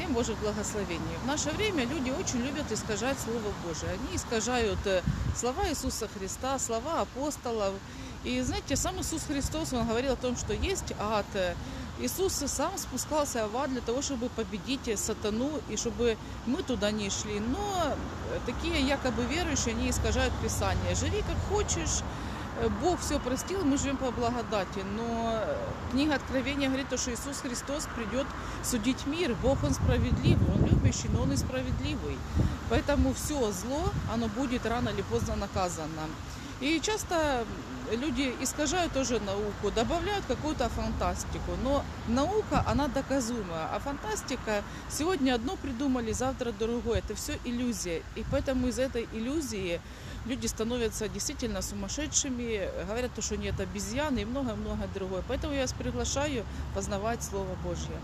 всем Божьих благословений. В наше время люди очень любят искажать Слово Божие. Они искажают э, слова Иисуса Христа, слова апостолов. И знаете, сам Иисус Христос, Он говорил о том, что есть ад. Иисус сам спускался в ад для того, чтобы победить сатану и чтобы мы туда не шли. Но э, такие якобы верующие, они искажают Писание. Живи как хочешь, Бог все простил, мы живем по благодати. Но э, книга Откровения говорит, то, что Иисус Христос придет судить мир. Бог, Он справедливый, Он любящий, но Он и справедливый. Поэтому все зло, оно будет рано или поздно наказано. И часто люди искажают тоже науку, добавляют какую-то фантастику. Но наука, она доказуемая. А фантастика, сегодня одно придумали, завтра другое. Это все иллюзия. И поэтому из этой иллюзии люди становятся действительно сумасшедшими, говорят, то, что нет обезьян и много-много другое. Поэтому я вас приглашаю познавать Слово Божье.